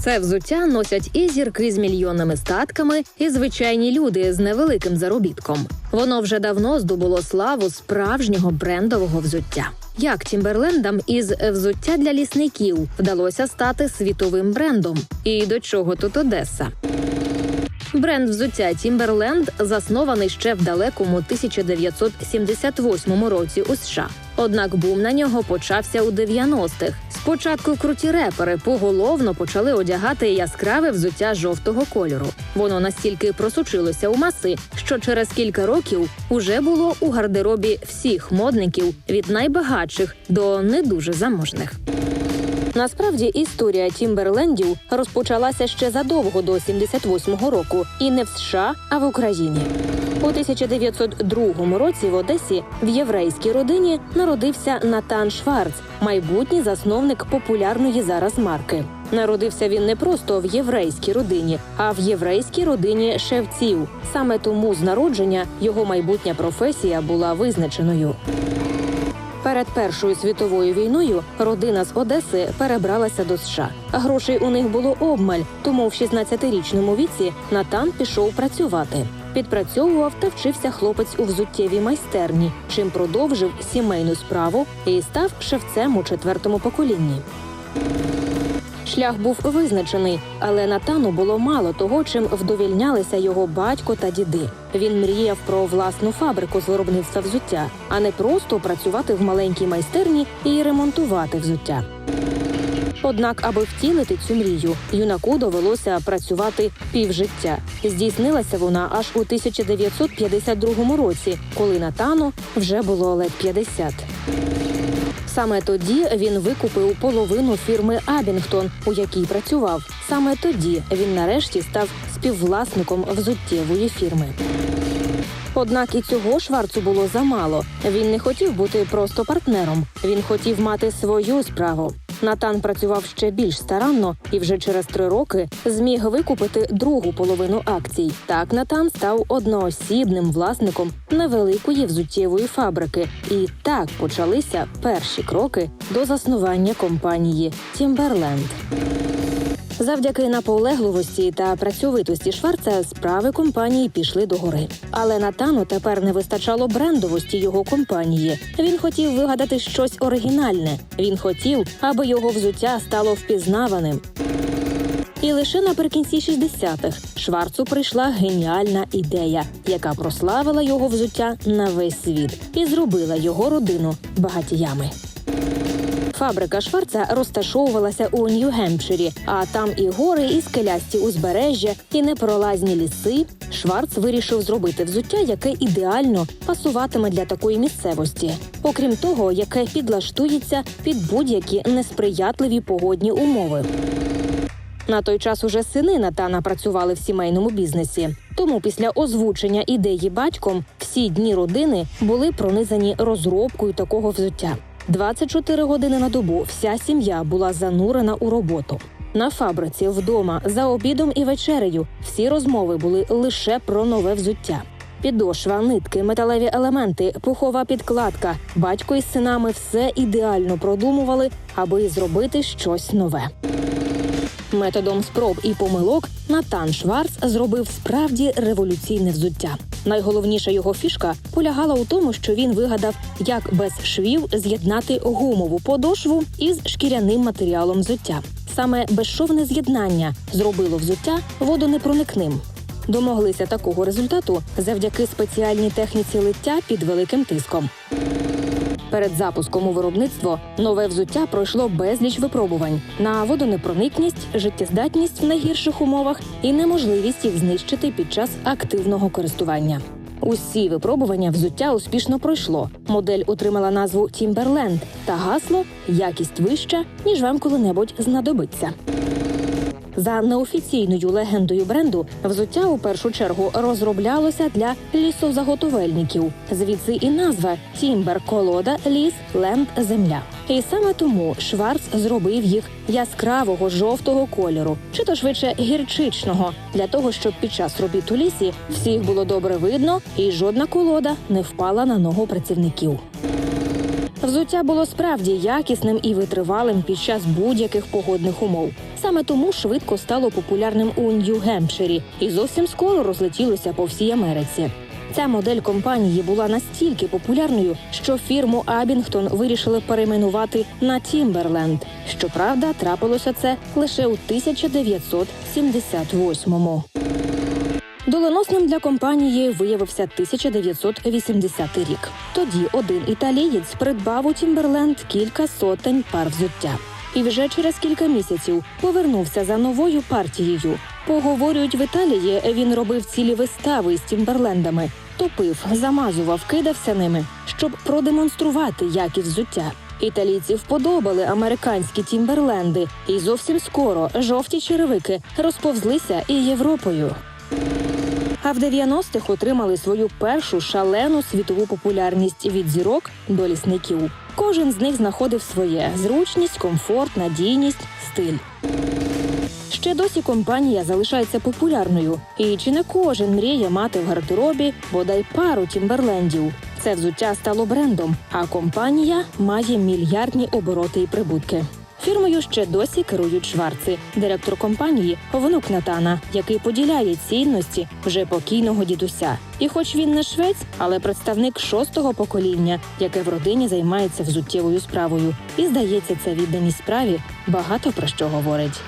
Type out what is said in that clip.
Це взуття носять і зірки з мільйонними статками, і звичайні люди з невеликим заробітком. Воно вже давно здобуло славу справжнього брендового взуття. Як Тімберлендам із взуття для лісників вдалося стати світовим брендом? І до чого тут Одеса? Бренд взуття Тімберленд заснований ще в далекому 1978 році у США. Однак бум на нього почався у 90-х. Спочатку круті репери поголовно почали одягати яскраве взуття жовтого кольору. Воно настільки просучилося у маси, що через кілька років уже було у гардеробі всіх модників від найбагатших до не дуже заможних. Насправді історія Тімберлендів розпочалася ще задовго до 78-го року, і не в США, а в Україні. У 1902 році в Одесі в єврейській родині народився Натан Шварц, майбутній засновник популярної зараз марки. Народився він не просто в єврейській родині, а в єврейській родині шевців. Саме тому з народження його майбутня професія була визначеною. Перед Першою світовою війною родина з Одеси перебралася до США. Грошей у них було обмаль, тому в 16-річному віці Натан пішов працювати. Підпрацьовував та вчився хлопець у взуттєвій майстерні, чим продовжив сімейну справу і став шевцем у четвертому поколінні. Шлях був визначений, але Натану було мало того, чим вдовільнялися його батько та діди. Він мріяв про власну фабрику з виробництва взуття, а не просто працювати в маленькій майстерні і ремонтувати взуття. Однак, аби втілити цю мрію, юнаку довелося працювати півжиття. Здійснилася вона аж у 1952 році, коли Натану вже було ледь 50. Саме тоді він викупив половину фірми Абінгтон, у якій працював. Саме тоді він нарешті став співвласником взуттєвої фірми. Однак і цього Шварцу було замало. Він не хотів бути просто партнером. Він хотів мати свою справу. Натан працював ще більш старанно і вже через три роки зміг викупити другу половину акцій. Так Натан став одноосібним власником невеликої взуттєвої фабрики. І так почалися перші кроки до заснування компанії Тімберленд. Завдяки наполегливості та працьовитості Шварца справи компанії пішли догори. Але Натану тепер не вистачало брендовості його компанії. Він хотів вигадати щось оригінальне. Він хотів, аби його взуття стало впізнаваним. І лише наприкінці 60-х Шварцу прийшла геніальна ідея, яка прославила його взуття на весь світ і зробила його родину багатіями. Фабрика Шварца розташовувалася у Нью-Гемпширі, а там і гори, і скелясті узбережжя, і непролазні ліси. Шварц вирішив зробити взуття, яке ідеально пасуватиме для такої місцевості, окрім того, яке підлаштується під будь-які несприятливі погодні умови. На той час уже сини Натана працювали в сімейному бізнесі. Тому після озвучення ідеї батьком всі дні родини були пронизані розробкою такого взуття. 24 години на добу вся сім'я була занурена у роботу. На фабриці, вдома, за обідом і вечерею всі розмови були лише про нове взуття. Підошва, нитки, металеві елементи, пухова підкладка. Батько із синами все ідеально продумували, аби зробити щось нове. Методом спроб і помилок Натан Шварц зробив справді революційне взуття. Найголовніша його фішка полягала у тому, що він вигадав, як без швів з'єднати гумову подошву із шкіряним матеріалом взуття. Саме безшовне з'єднання зробило взуття водонепроникним. Домоглися такого результату завдяки спеціальній техніці лиття під великим тиском. Перед запуском у виробництво нове взуття пройшло безліч випробувань на водонепроникність, життєздатність в найгірших умовах і неможливість їх знищити під час активного користування. Усі випробування взуття успішно пройшло. Модель отримала назву Timberland та гасло якість вища, ніж вам коли-небудь знадобиться. За неофіційною легендою бренду, взуття у першу чергу розроблялося для лісозаготовельників. Звідси і назва Тімбер колода, ліс, ленд, земля. І саме тому Шварц зробив їх яскравого жовтого кольору, чи то швидше гірчичного, для того, щоб під час робіт у лісі всіх було добре видно, і жодна колода не впала на ногу працівників. Взуття було справді якісним і витривалим під час будь-яких погодних умов. Саме тому швидко стало популярним у Нью-Гемпширі і зовсім скоро розлетілося по всій Америці. Ця модель компанії була настільки популярною, що фірму Абінгтон вирішили перейменувати на Тімберленд. Щоправда, трапилося це лише у 1978-му. Доленосним для компанії виявився 1980 рік. Тоді один італієць придбав у Тімберленд кілька сотень пар взуття. І вже через кілька місяців повернувся за новою партією. Поговорюють в Італії, він робив цілі вистави з тімберлендами, топив, замазував, кидався ними, щоб продемонструвати якість взуття. Італійці вподобали американські тімберленди, і зовсім скоро жовті черевики розповзлися і Європою. А в 90-х отримали свою першу шалену світову популярність від зірок до лісників. Кожен з них знаходив своє зручність, комфорт, надійність, стиль. Ще досі компанія залишається популярною, і чи не кожен мріє мати в гардеробі бодай пару тімберлендів. Це взуття стало брендом, а компанія має мільярдні обороти і прибутки. Фірмою ще досі керують шварци, директор компанії внук Натана, який поділяє цінності вже покійного дідуся. І, хоч він не швець, але представник шостого покоління, яке в родині займається взуттєвою справою. І здається, ця відданість справі багато про що говорить.